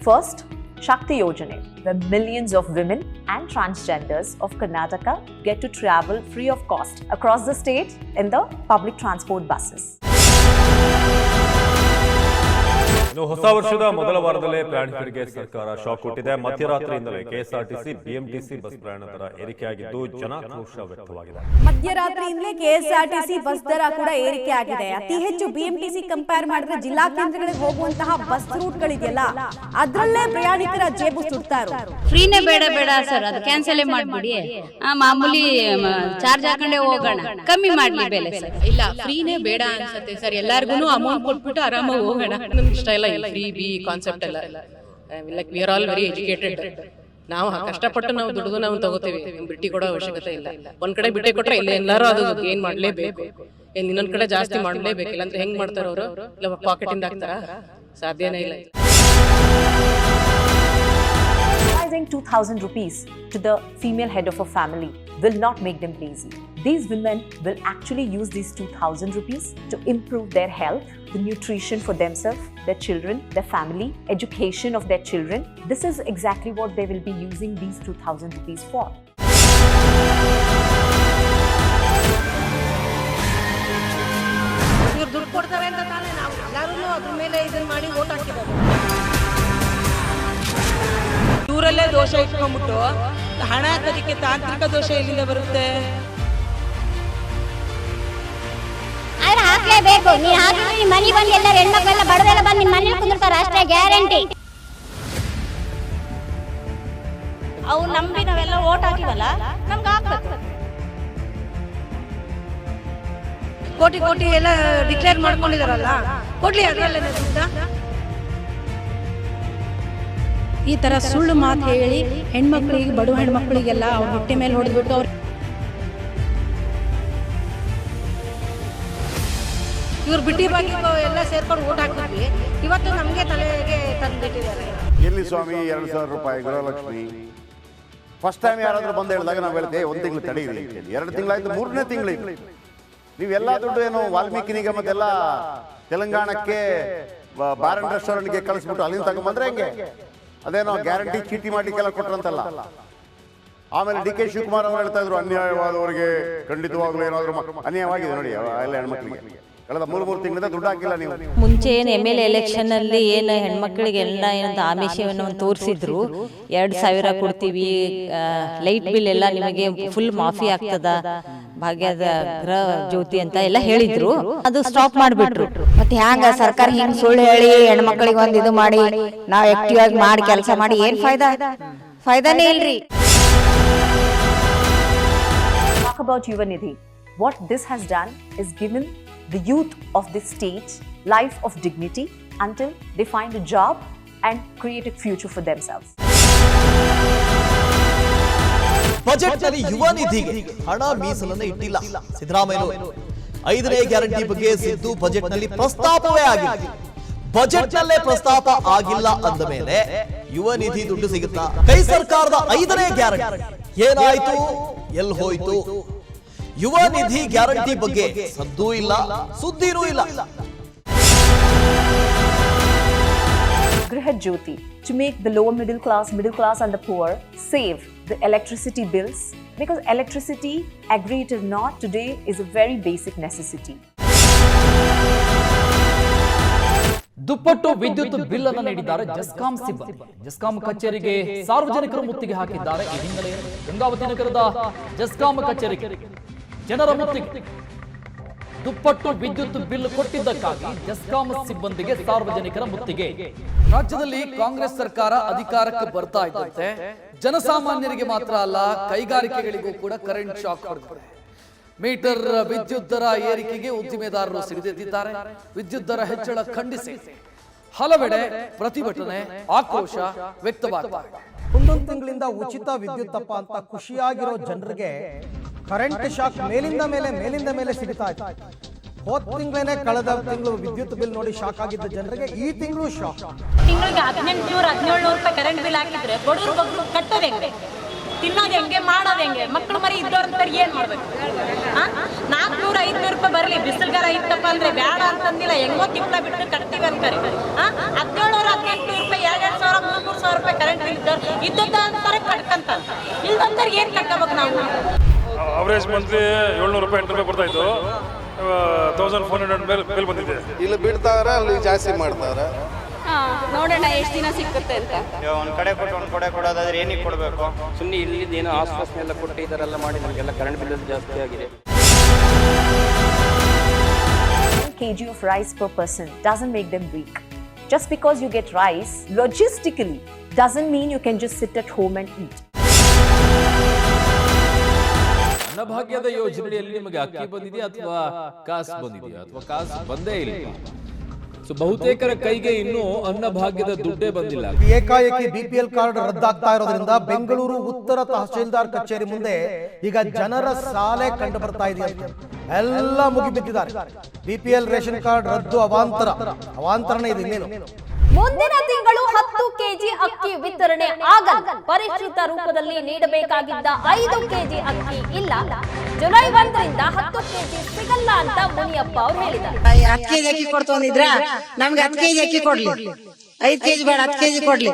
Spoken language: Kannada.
First, Shakti Yojane, where millions of women and transgenders of Karnataka get to travel free of cost across the state in the public transport buses. ಇನ್ನು ಹೊಸ ವರ್ಷದ ಮೊದಲ ವಾರದಲ್ಲೇ ಪ್ರಯಾಣಿಕರಿಗೆ ಸರ್ಕಾರ ಶಾಕ್ ಕೊಟ್ಟಿದೆ. ಮಧ್ಯರಾತ್ರಿಯಿಂದಲೇ ಕೆಎಸ್ಆರ್ಟಿಸಿ ಬಿಎಂಟಿಸಿ ಬಸ್ ಪ್ರಯಾಣ ದರ ಏರಿಕೆಯಾಗಿದ್ದು ಜನಾಕ್ರೋಶ ವ್ಯಕ್ತವಾಗಿದೆ. ಮಧ್ಯರಾತ್ರಿಯಿಂದಲೇ ಕೆಎಸ್ಆರ್ಟಿಸಿ ಬಸ್ ದರ ಕೂಡ ಏರಿಕೆ ಆಗಿದೆ. ಅತಿ ಹೆಚ್ಚು ಬಿಎಂಟಿಸಿ ಕಂಪೇರ್ ಮಾಡಿದ್ರೆ ಜಿಲ್ಲಾ ಕೇಂದ್ರಗಳಿಗೆ ಹೋಗುವಂತಹ ಬಸ್ ರೂಟ್ ಗಳಿದೆಯಲ್ಲ ಅದ್ರಲ್ಲೇ ಪ್ರಯಾಣಿಕರ ಜೇಬು ಸುಡ್ತಾ ಇರೋದು ಫ್ರೀನೇ ಬೇಡ ಬೇಡ ಸರ್. ಅದು ಕ್ಯಾನ್ಸಲ್ ಮಾಡ್ಬಿಡಿ. ಆ, ಮಾಮೂಲಿ ಚಾರ್ಜ್ ಹಾಕೊಂಡೇ ಹೋಗೋಣ. ಕಮ್ಮಿ ಮಾಡ್ಲಿ ಬೆಲೆ ಸರ್. ಇಲ್ಲ ಫ್ರೀನೇ ಬೇಡ ಅನ್ಸುತ್ತೆ ಸರ್. ಎಲ್ಲಾರ್ಗು ಅಮೌಂಟ್ ಕೊಟ್ಬಿಟ್ಟು ಆರಾಮಾಗಿ ಹೋಗೋಣ. ನಮ್ಗೆ ಇಷ್ಟ ಇಲ್ಲ ಈ ಫ್ರೀ ಬಿ ಕಾನ್ಸೆಪ್ಟ್ ಎಲ್ಲ. Like we are all very educated ನಾವು ಕಷ್ಟಪಟ್ಟು ನಾವು ದುಡಿದು ನಾವು ತಗೋತೀವಿ. ಬಿಟ್ಟಿ ಕೊಡೋ ಅವಶ್ಯಕತೆ ಇಲ್ಲ. ಒಂದ್ ಕಡೆ ಬಿಟ್ಟೆ ಕೊಟ್ರೆ ಇಲ್ಲ ಎಲ್ಲರೂ ಅದು ಏನ್ ಮಾಡ್ಲೇಬೇಕು. ಏನ್ ಇನ್ನೊಂದ್ ಕಡೆ ಜಾಸ್ತಿ ಮಾಡ್ಲೇಬೇಕು. ಇಲ್ಲಾಂದ್ರೆ ಹೆಂಗ್ ಮಾಡ್ತಾರ ಅವರು? ಇಲ್ಲ ಪಾಕೆಟ್ ಇಂದ ಹಾಕ್ತಾರ? ಸಾಧ್ಯನೇ ಇಲ್ಲ. Rising 2000 rupees to the female head of a family will not make them lazy. These women will actually use these 2000 rupees to improve their health, the nutrition for themselves, their children, their family, education of their children. This is exactly what they will be using these 2000 rupees for. ಇವ್ರು ದುಡ್ಡು ಕೊಡ್ತಾರೆ ಅಂತ ತಾನೇ ನಾವು ಎಲ್ಲರೂ ಅದ್ರ ಮೇಲೆ ಇದನ್ನ ಮಾಡಿ ಓಟ್ ಹಾಕಿರೋದು ಇವರಲ್ಲೇ ದೋಷ ಇಟ್ಕೊಂಡ್ಬಿಟ್ಟು ಹಣ ಹಾಕೋದಕ್ಕೆ ತಾಂತ್ರಿಕ ದೋಷ ಎಲ್ಲಿಂದ ಬರುತ್ತೆ ಆದ್ರೆ ಹಾಕ್ಲೇಬೇಕು. ನೀ ಹಾಕಿದ್ರೆ ನಿಮ್ಮ ಮನೆ ಬಂದು ಎಲ್ಲ ಹೆಣ್ಮಕ್ಳೆಲ್ಲ ಬಡವೆಲ್ಲ ಬಂದು ನಿಮ್ಮ ಮನೇಲಿ ಕುಂದಿರ್ತಾರೆ. ಅಷ್ಟೇ ಗ್ಯಾರಂಟಿ. ಅವು ನಂಬಿ ನಾವೆಲ್ಲ ಓಟ್ ಹಾಕಿವಲ್ಲ? ನಮ್ಗೆ ಹಾಕ್ಬೇಕು ಕೋಟಿ ಕೋಟಿ ಎಲ್ಲ ಡಿಕ್ಲೇರ್ ಮಾಡ್ಕೊಂಡಿದಾರಲ್ಲ? ಕೊಡ್ಲಿ ಅದರಲ್ಲೇ ದುಡ್ಡ? ಈ ತರ ಸುಳ್ಳು ಮಾತು ಹೇಳಿ ಹೆಣ್ಮಕ್ಳಿಗೆ ಬಡ ಹೆಣ್ಮಕ್ಳಿಗೆಲ್ಲ ಅವ್ರ ಹೊಟ್ಟೆ ಮೇಲೆ ಹೊಡೆದ್ಬಿಟ್ಟು ಅವ್ರ ಇವ್ರು ಬಿಟ್ಟಿ ಬಾಗಿ ಎಲ್ಲ ಸೇರ್ಕೊಂಡು ಓಟ್ ಹಾಕಿದ್ವಿ ಇವತ್ತು ನಮಗೆ ತಲೆಗೆ ತಂದ್ಬಿಟ್ಟಿದ್ದಾರೆ. ಎಲ್ಲಿ ಸ್ವಾಮಿ, ಎರಡು ಸಾವಿರ ರೂಪಾಯಿ ಗೃಹಲಕ್ಷ್ಮಿ ಫಸ್ಟ್ ಟೈಮ್ ಯಾರಾದರೂ ಬಂದು ಹೇಳಿದಾಗ ನಾವು ಹೇಳ್ತೇವೆ ಒಂದು ತಿಂಗಳು ತಡೀರಿ ಎರಡು ತಿಂಗಳಾಯ್ತು, ಮೂರನೇ ತಿಂಗಳು ನೀವೆಲ್ಲ ದುಡ್ಡು ಏನು ವಾಲ್ಮೀಕಿ ನಿಗಮದೆಲ್ಲ ತೆಲಂಗಾಣಕ್ಕೆ ಬಾರ್ ಅಂಡ್ ರೆಸ್ಟೋರೆಂಟ್ಗೆ ಕಳಿಸ್ಬಿಟ್ಟು ಅಲ್ಲಿಂದ ತಗೊಂಬಂದ್ರೆ ಹೆಂಗೆ? ಅದೇನೋ ಗ್ಯಾರಂಟಿ ಚೀಟಿ ಮಾಡ್ಲಿಕ್ಕೆಲ್ಲ ಕೊಟ್ರಂತಲ್ಲ. ಆಮೇಲೆ ಡಿ ಕೆ ಶಿವಕುಮಾರ್ ಅವರು ಹೇಳ್ತಾ ಇದ್ರು, ಅನ್ಯಾಯವಾದವರಿಗೆ ಖಂಡಿತವಾಗ್ಲೂ ಏನಾದರೂ ಅನ್ಯಾಯವಾಗಿದೆ ನೋಡಿ ಎಲ್ಲ ಹೆಣ್ಮಕ್ಳಿಗೆ. ಕಳೆದ ಮೂರು ಮೂರು ತಿಂಗಳಿಂದ ದುಡ್ಡು ಹಾಕಿಲ್ಲ ನೀವು. ಮುಂಚೆ ಏನು ಎಂ ಎಲ್ ಎಲೆಕ್ಷನ್ ಅಲ್ಲಿ ಏನು ಹೆಣ್ಮಕ್ಳಿಗೆಲ್ಲ ಏನಂತ ಆಮಿಷವನ್ನು ತೋರಿಸಿದ್ರು. ಎರಡು ಸಾವಿರ ಕೊಡ್ತೀವಿ ಲೈಟ್ ಬಿಲ್ ಎಲ್ಲ ನಿಮಗೆ ಫುಲ್ ಮಾಫಿ ಆಗ್ತದ ಭಾಗ್ಯದ ಗೃಹ ಜ್ಯೋತಿ ಅಂತ ಎಲ್ಲ ಹೇಳಿದ್ರು. ಅದು ಸ್ಟಾಪ್ ಮಾಡ್ಬಿಟ್ರು. ಮತ್ತೆ ಹ್ಯಾಂಗ ಸರ್ಕಾರ ಹಿಂಗ್ ಸುಳ್ಳು ಹೇಳಿ ಹೆಣ್ಮಕ್ಳಿಗೆ ಒಂದ್ ಇದು ಮಾಡಿ ನಾವ್ ಆಕ್ಟಿವ್ ಆಗಿ ಮಾಡಿ ಕೆಲಸ ಮಾಡಿ ಏನ್ ಫಾಯ್ದಾ? ಫಾಯ್ದಾನೇ ಇಲ್ರಿ. Talk about Yuvanidhi. What this has done is given the youth of this state life of dignity until they find a job and create a future for themselves. ಬಜೆಟ್ನಲ್ಲಿ ಯುವ ನಿಧಿಗೆ ಹಣ ಮೀಸಲನ್ನು ಇಟ್ಟಿಲ್ಲ. ಸಿದ್ದರಾಮಯ್ಯ ಐದನೇ ಗ್ಯಾರಂಟಿ ಬಗ್ಗೆ ಸಿದ್ದು ಬಜೆಟ್ನಲ್ಲಿ ಪ್ರಸ್ತಾಪವೇ ಆಗಿಲ್ಲ. ಬಜೆಟ್ನಲ್ಲೇ ಪ್ರಸ್ತಾಪ ಆಗಿಲ್ಲ ಅಂದ ಮೇಲೆ ಯುವ ನಿಧಿ ದುಡ್ಡು ಸಿಗುತ್ತಾ? ಕೈ ಸರ್ಕಾರದ ಐದನೇ ಗ್ಯಾರಂಟಿ ಏನಾಯ್ತು? ಎಲ್ಲಿ ಹೋಯ್ತು? ಯುವ ನಿಧಿ ಗ್ಯಾರಂಟಿ ಬಗ್ಗೆ ಸದ್ದೂ ಇಲ್ಲ ಸುದ್ದಿನೂ ಇಲ್ಲ. ಗೃಹ to make the lower middle class middle class and the poor save the electricity bills because electricity ಅಗ್ರೀಟೆಡ್ not today is a very basic necessity ದುಪ್ಪಟ್ಟು ವಿದ್ಯುತ್ ಬಿಲ್ ಅನ್ನು ನೀಡಿದ್ದಾರೆ ಜಸ್ಕಾಂ ಸಿಬ್ಬ ಜಸ್ಕಾಂ ಕಚೇರಿಗೆ ಸಾರ್ವಜನಿಕರು ಮುತ್ತಿಗೆ ಹಾಕಿದ್ದಾರೆ. ಈ ಗಂಗಾವತಿ ನಗರದ ಜಸ್ಕಾಂ ಕಚೇರಿಗೆ. ಜನರ ಮುತ್ತಿಗೆ ದುಪ್ಪಟ್ಟು ವಿದ್ಯುತ್ ಬಿಲ್ ಕೊಟ್ಟಿದ್ದಕ್ಕಾಗಿ ಜಸ್ಕಾಂ ಸಿಬ್ಬಂದಿಗೆ ಸಾರ್ವಜನಿಕರ ಮುತ್ತಿಗೆ. ರಾಜ್ಯದಲ್ಲಿ ಕಾಂಗ್ರೆಸ್ ಸರ್ಕಾರ ಅಧಿಕಾರಕ್ಕೆ ಬರ್ತಾ ಇದ್ದಂತೆ ಜನಸಾಮಾನ್ಯರಿಗೆ ಮಾತ್ರ ಅಲ್ಲ, ಕೈಗಾರಿಕೆಗಳಿಗೂ ಕೂಡ ಕರೆಂಟ್ ಶಾಕ್ ಹೊಡೆದಿದೆ. ಮೀಟರ್ ವಿದ್ಯುತ್ ದರ ಏರಿಕೆಗೆ ಉದ್ದಿಮೆದಾರರು ಸಿಡಿದೆದ್ದಿದ್ದಾರೆ ವಿದ್ಯುತ್ ದರ ಹೆಚ್ಚಳ ಖಂಡಿಸಿ. ಹಲವೆಡೆ ಪ್ರತಿಭಟನೆ, ಆಕ್ರೋಶ ವ್ಯಕ್ತವಾಗಿದೆ ಒಂದೊಂದು ತಿಂಗಳಿಂದ ಉಚಿತ ವಿದ್ಯುತ್ತಪ್ಪ ಅಂತ ಖುಷಿಯಾಗಿರೋ ಜನರಿಗೆ ಕರೆಂಟ್ ಶಾಕ್ ಮೇಲಿಂದ ಮೇಲೆ ಮೇಲಿಂದ ಮೇಲೆ ಸಿಗ್ತಾ ಇತ್ತು. ಹೋದ್ ತಿಂಗಳೇನೆ ಕಳೆದ ತಿಂಗಳು ವಿದ್ಯುತ್ ಬಿಲ್ ನೋಡಿ ಶಾಕ್ ಆಗಿದ್ದ ಜನರಿಗೆ ಈ ತಿಂಗಳು ಶಾಕ್. ತಿಂಗಳಿಗೆ ಹದಿನೆಂಟುನೂರು ಹದಿನೇಳು ನೂರು ರೂಪಾಯಿ ಕರೆಂಟ್ ಬಿಲ್ ಹಾಕಿದ್ರೆ ಬಡವರು ಬಗ್ಗರು ಕಟ್ಟೋದು ಹೆಂಗೆ? ತಿನ್ನೋದು ಹೆಂಗೆ, ಮಾಡೋದು ಹೆಂಗೆ? ಮಕ್ಕಳು ಮರಿ ಇದ್ದವ್ರಂತಾರೆ ಏನ್ ಮಾಡ್ಬೇಕು? ನಾಲ್ಕುನೂರ, ಐದ್ನೂರು ರೂಪಾಯಿ ಬರಲಿ, ಬಿಸಿಲುಗಾರ ಇತ್ತಪ್ಪ ಅಂದ್ರೆ ಬೇಡ ಅಂತಂದಿಲ್ಲ, ಹೆಂಗೋ ತಿಂಗಳ ಬಿಟ್ಟು ಕಟ್ತೀವಿ ಅಂತಾರೆ. ಹದಿನೇಳು ಹದಿನೆಂಟು ರೂಪಾಯಿ ಎರಡೆರಡು ಸಾವಿರ ಮೂರು ಕರೆಂಟ್ ಬಿಲ್ ಇದ್ದವ್ರು, ಇದ್ದದ್ದ ಅಂತಾರೆ ಕಟ್ಕಂತ ಇಲ್ದಂತಾರೆ ಏನ್ ಕಟ್ಕೋಬೇಕು ನಾವು? ಅವರೇಜ್ ಮಂತ್ಲಿ ಏಳ್ನೂರು ರೂಪಾಯಿ ಎಂಟು ರೂಪಾಯಿ ಬರ್ತಾ ಇತ್ತು. ತೌಸಂಡ್ ಫೋರ್ ಹಂಡ್ರೆಡ್ ಮೇಲೆ ಬಿಲ್ ಬಂದಿದೆ. ಇಲ್ಲಿ ಬಿಡ್ತಾವ್ರೆ ಅಲ್ಲಿ ಜಾಸ್ತಿ ಮಾಡ್ತಾವ್ರೆ? ನೋಡೋಣ ಎಷ್ಟು ದಿನ ಸಿಕ್ಕುತ್ತೆ ಅಂತ. ಒಂದು ಕಡೆ ಕೊಟ್ಟು ಒಂದು ಕಡೆ ಕೊಡೋದಾದ್ರೆ ಏನಿಗೆ ಕೊಡಬೇಕು? ಸುಮ್ಮನೆ ಇಲ್ಲಿದ್ದು ಏನೋ ಆಶ್ವಾಸನೆ ಎಲ್ಲ ಕೊಟ್ಟು ಈ ಥರ ಎಲ್ಲ ಮಾಡಿ ನಮಗೆಲ್ಲ ಕರೆಂಟ್ ಬಿಲ್ ಜಾಸ್ತಿ ಆಗಿದೆ. 1 kg of rice per person doesn't make them weak. Just because you get rice, logistically, doesn't mean you can just sit at home and eat. ಅನ್ನಭಾಗ್ಯದ ಯೋಜನೆಯಲ್ಲಿ ನಿಮಗೆ ಅಕ್ಕಿ ಬಂದಿದೆಯಾ ಅಥವಾ ಕಾಸು ಬಂದಿದೆಯಾ ಅಥವಾ ಕಾಸು ಬಂದೇ ಇಲ್ಲ? ಸೊ ಬಹುತೇಕರ ಕೈಗೆ ಇನ್ನೂ ಅನ್ನಭಾಗ್ಯದ ದುಡ್ಡೇ ಬಂದಿಲ್ಲ. ಏಕಾಏಕಿ ಬಿಪಿಎಲ್ ಕಾರ್ಡ್ ರದ್ದಾಗ್ತಾ ಇರೋದ್ರಿಂದ ಬೆಂಗಳೂರು ಉತ್ತರ ತಹಶೀಲ್ದಾರ್ ಕಚೇರಿ ಮುಂದೆ ಈಗ ಜನರ ಸಾಲೆ ಕಂಡು ಬರ್ತಾ ಇದೆಯಂತೆ ಎಲ್ಲ ಮುಗಿಬಿದ್ದಿದ್ದಾರೆ ಬಿಪಿಎಲ್ ರೇಷನ್ ಕಾರ್ಡ್ ರದ್ದು ಅವಾಂತರ. ಅವಾಂತರನೇ ಇದೆ ಇನ್ನೇನು. ಮುಂದಿನ ತಿಂಗಳು ಹತ್ತು ಕೆಜಿ ಅಕ್ಕಿ ವಿತರಣೆ ಆಗಲ್ಲ ಪರಿಷ್ಕೃತ ರೂಪದಲ್ಲಿ ನೀಡಬೇಕಾಗಿದ್ದ ಐದು ಕೆಜಿ ಅಕ್ಕಿ ಇಲ್ಲ. ಜುಲೈ ಒಂದರಿಂದ ಹತ್ತು ಕೆಜಿ ಸಿಗಲ್ಲ ಅಂತ ಮುನಿಯಪ್ಪ ಅವರು ಹೇಳಿದ್ದಾರೆ. ಅಕ್ಕಿ ಅಕ್ಕಿ ಕೊಡ್ತು ಅಂದಿದ್ರ? ನಮ್ಗೆ ಕೆಜಿ ಅಕ್ಕಿ ಕೊಡ್ಲಿ. ಐದು ಕೆಜಿ ಬೇಡ, ಹತ್ತು ಕೆಜಿ ಕೊಡ್ಲಿ.